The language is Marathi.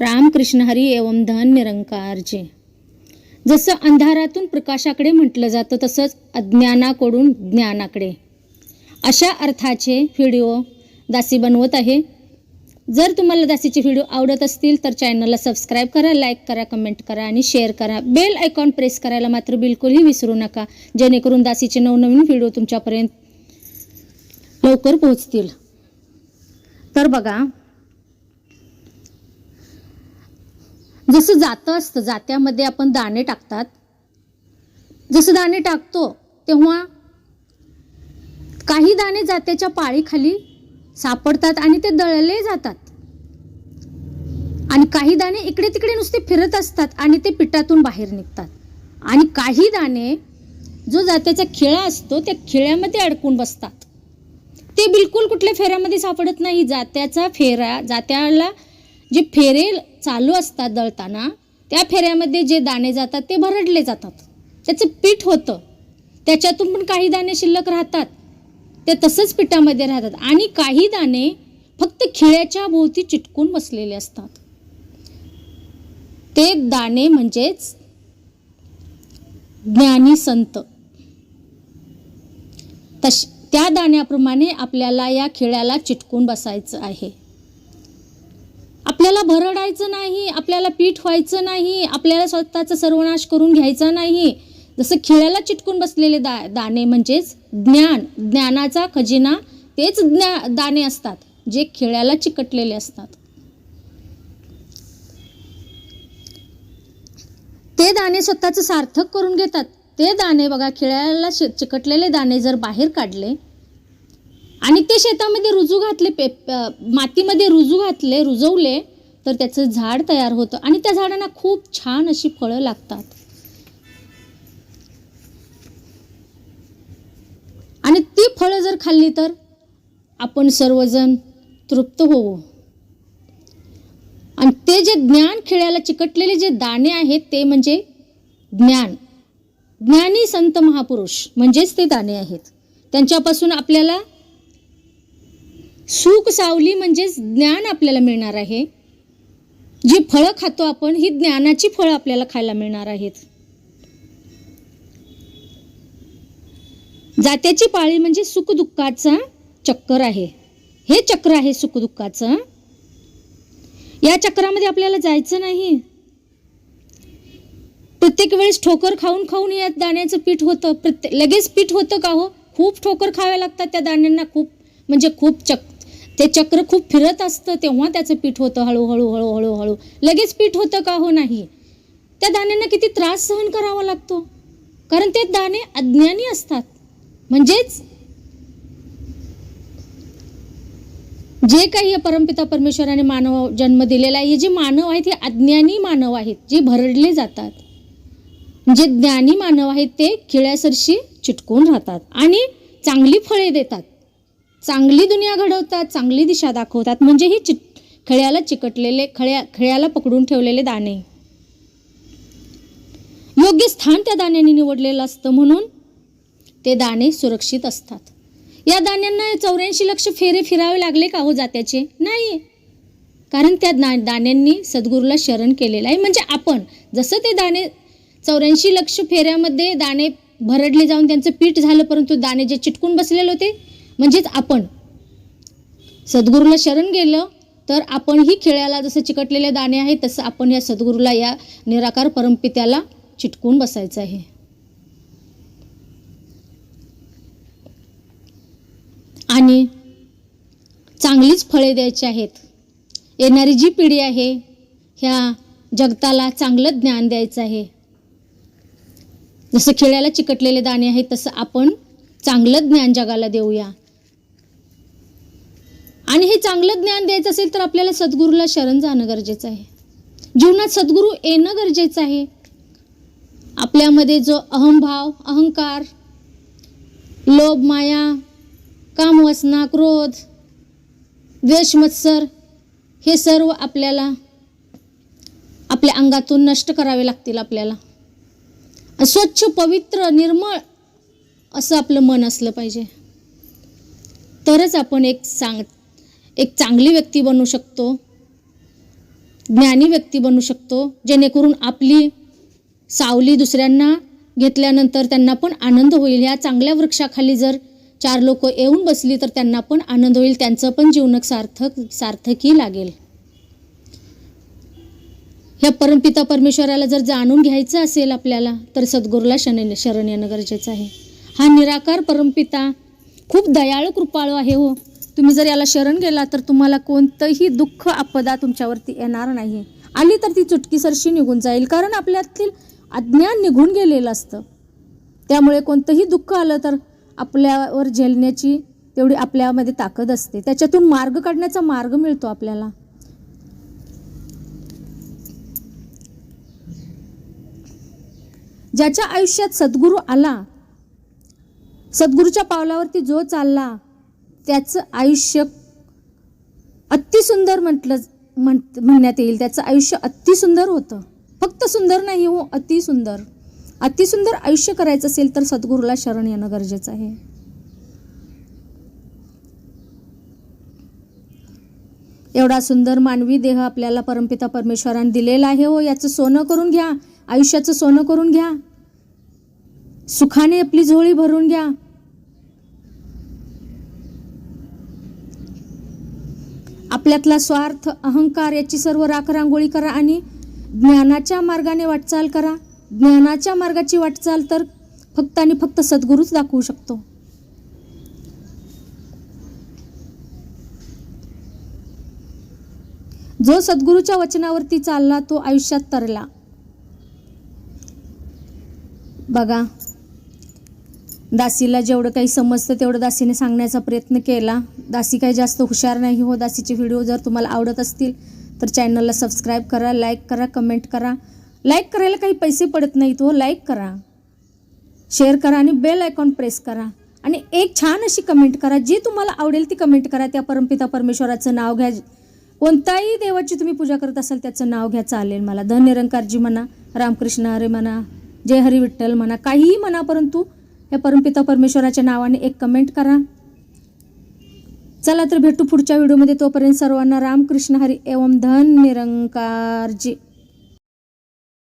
रामकृष्ण हरी एवं धन निरंकारचे जसं अंधारातून प्रकाशाकडे म्हटलं जातं तसंच अज्ञानाकडून ज्ञानाकडे. अशा अर्थाचे व्हिडिओ दासी बनवत आहे. जर तुम्हाला दासीचे व्हिडिओ आवडत असतील तर चॅनलला सबस्क्राईब करा लाईक करा कमेंट करा आणि शेअर करा. बेल आयकॉन प्रेस करायला मात्र बिलकुलही विसरू नका. जेणेकरून दासीचे नवनवीन व्हिडिओ तुमच्यापर्यंत लवकर पोहोचतील. तर बघा जसं जातं असतं जात्यामध्ये आपण दाणे टाकतात. जसं दाणे टाकतो तेव्हा काही दाणे जात्याच्या पाळीखाली सापडतात आणि ते दळले जातात. आणि काही दाणे इकडे तिकडे नुसते फिरत असतात आणि ते पिठातून बाहेर निघतात. आणि काही दाणे जो जात्याचा खिळा असतो त्या खिळ्यामध्ये अडकून बसतात. ते बिलकुल कुठल्या फेऱ्यामध्ये सापडत नाही. जात्याचा फेरा जात्याला जे फेरे चालू असतात दळताना त्या फेऱ्यामध्ये जे दाणे जातात ते भरडले जातात. त्याचं पीठ होतं. त्याच्यातून पण काही दाणे शिल्लक राहतात. ते तसंच पिठामध्ये राहतात. आणि काही दाणे फक्त खिळ्याच्या भोवती चिटकून बसलेले असतात. ते दाणे म्हणजेच ज्ञानी संत. तश त्या दाण्याप्रमाणे आपल्याला या खिळ्याला चिटकून बसायचं आहे. आपल्याला भरडायचं नाही आपल्याला पीठ व्हायचं नाही आपल्याला स्वतःचा सर्वनाश करून घ्यायचा नाही. जसं खिळ्याला चिटकून बसलेले दा दाणे म्हणजेच ज्ञान ज्ञानाचा खजिना तेच ज्ञा दाणे असतात जे खिळ्याला चिकटलेले असतात. ते दाणे स्वतःचं सार्थक करून घेतात. ते दाणे बघा खिळ्याला चिकटलेले दाणे जर बाहेर काढले आणि ते शेतामध्ये रुजू घातले पे मातीमध्ये रुजू घातले रुजवले तर त्याचं झाड तयार होतं. आणि त्या झाडांना खूप छान अशी फळं लागतात. आणि ती फळं जर खाल्ली तर आपण सर्वजण तृप्त होऊ. आणि ते जे ज्ञान खेळायला चिकटलेले जे दाणे आहेत ते म्हणजे ज्ञान. ज्ञानी संत महापुरुष म्हणजेच ते दाणे आहेत. त्यांच्यापासून आपल्याला सुख सावली म्हणजेच ज्ञान आपल्याला मिळणार आहे. जी फळं खातो आपण ही ज्ञानाची फळं आपल्याला खायला मिळणार आहेत. जात्याची पाळी म्हणजे सुखदुःखाचा चक्कर आहे. हे चक्र आहे सुखदुःखाचं. या चक्रामध्ये आपल्याला जायचं नाही. प्रत्येक वेळेस ठोकर खाऊन खाऊन या दाण्याचं पीठ होतं. प्रत्येक लगेच पीठ होतं का हो? खूप ठोकर खाव्या लागतात त्या दाण्यांना. खूप म्हणजे खूप चक्कर ते चक्र खूप फिरत असतं तेव्हा त्याचं पीठ होतं हळूहळू हळूहळू हळू. लगेच पीठ होतं का हो नाही? त्या दाण्यांना किती त्रास सहन करावा लागतो. कारण ते दाणे अज्ञानी असतात. म्हणजेच जे काही या परमपिता परमेश्वराने मानव जन्म दिलेला आहे हे जे मानव आहेत हे अज्ञानी मानव आहेत जे भरडले जातात. जे ज्ञानी मानव आहेत ते खिळ्यासरशी चिटकून राहतात आणि चांगली फळे देतात. चांगली दुनिया घडवतात चांगली दिशा दाखवतात. म्हणजे ही चिट खळ्याला चिकटलेले खळ्या खळ्याला पकडून ठेवलेले दाणे. योग्य स्थान त्या दाण्यांनी निवडलेलं असतं म्हणून ते दाणे सुरक्षित असतात. या दाण्यांना चौऱ्याऐंशी लक्ष फेरे फिरावे लागले का हो जात्याचे? नाही कारण त्या दा दाण्यांनी सद्गुरूला शरण केलेलं आहे. म्हणजे आपण जसं ते दाणे चौऱ्याऐंशी लक्ष फेऱ्यामध्ये दाणे भरडले जाऊन त्यांचं पीठ झालं परंतु दाणे जे चिटकून बसलेले होते म्हणजेच आपण. सद्गुरूला शरण गेलं तर आपणही खेळाला जसं चिकटलेले दाणे आहे तसं आपण या सद्गुरूला या निराकार परमपित्याला चिटकून बसायचं आहे. आणि चांगलीच फळे द्यायची आहेत. येणारी जी पिढी आहे ह्या जगताला चांगलं ज्ञान द्यायचं आहे. जसं खेळ्याला चिकटलेले दाणे आहेत तसं आपण चांगलं ज्ञान जगाला देऊया. आणि हे चांगलं ज्ञान द्यायचं असेल तर आपल्याला सद्गुरूला शरण जाणं गरजेचं आहे. जीवनात सद्गुरू येणं गरजेचं आहे. आपल्यामध्ये जो अहंभाव अहंकार लोभ माया कामवासना क्रोध द्वेष मत्सर हे सर्व आपल्याला आपल्या अंगातून नष्ट करावे लागतील आपल्याला. स्वच्छ पवित्र निर्मळ असं आपलं मन असलं पाहिजे. तरच आपण एक सांग एक चांगली व्यक्ती बनू शकतो ज्ञानी व्यक्ती बनू शकतो जेणेकरून आपली सावली दुसऱ्यांना घेतल्यानंतर त्यांना पण आनंद होईल. ह्या चांगल्या वृक्षाखाली जर चार लोक येऊन बसली तर त्यांना पण आनंद होईल त्यांचं पण जीवनक सार्थक सार्थकी लागेल. ह्या परमपिता परमेश्वराला जर जाणून घ्यायचं असेल आपल्याला तर सद्गुरूला शरण शरण येणं गरजेचं आहे. हा निराकार परमपिता खूप दयाळू कृपाळू आहे हो. तुम्ही जर याला शरण गेला तर तुम्हाला कोणतंही दुःख आपदा तुमच्यावरती येणार नाही. आली तर ती चुटकीसरशी निघून जाईल. कारण आपल्यातील अज्ञान निघून गेलेलं असतं. त्यामुळे कोणतंही दुःख आलं तर आपल्यावर झेलण्याची तेवढी आपल्यामध्ये ताकद असते. त्याच्यातून मार्ग काढण्याचा मार्ग मिळतो आपल्याला. ज्याच्या आयुष्यात सद्गुरू आला सद्गुरूच्या पावलावरती जो चालला त्याचं आयुष्य अतिसुंदर म्हटलं म्हण म्हणण्यात येईल. त्याचं आयुष्य अतिसुंदर होतं. फक्त सुंदर नाही हो अतिसुंदर अतिसुंदर आयुष्य करायचं असेल तर सद्गुरूला शरण येणं गरजेचं आहे. एवढा सुंदर मानवी देह आपल्याला परमपिता परमेश्वराने दिलेला आहे हो. याचं सोनं करून घ्या. आयुष्याचं सोनं करून घ्या. सुखाने आपली झोळी भरून घ्या. आपल्यातला स्वार्थ अहंकार याची सर्व राखरांगोळी करा आणि ज्ञानाच्या मार्गाने वाटचाल करा. ज्ञानाच्या मार्गाची वाटचाल तर फक्त आणि फक्त सद्गुरूच दाखवू शकतो. जो सद्गुरूच्या वचनावरती चालला तो आयुष्यात तरला. बघा दासीला जेवढं काही समजतं तेवढं दासीने सांगण्याचा प्रयत्न केला. दासी काही जास्त हुशार नाही हो. दासीचे व्हिडिओ जर तुम्हाला आवडत असतील तर चॅनलला सबस्क्राईब करा लाईक करा कमेंट करा. लाईक करायला काही पैसे पडत नाहीत हो. लाईक करा. शेअर करा आणि बेल आयकॉन प्रेस करा. आणि एक छान अशी कमेंट करा. जी तुम्हाला आवडेल ती कमेंट करा. त्या परमपिता परमेश्वराचं नाव घ्या. कोणताही देवाची तुम्ही पूजा करत असाल त्याचं नाव घ्या चालेल मला. धन निरंकारजी म्हणा रामकृष्ण हरे म्हणा जय हरी विठ्ठल म्हणा काहीही म्हणा परंतु या परमपिता परमेश्वराच्या नावाने एक कमेंट करा. चला तर भेटू पुढच्या व्हिडिओमध्ये तोपर्यंत सर्वांना रामकृष्ण हरी एवं धन निरंकारजी.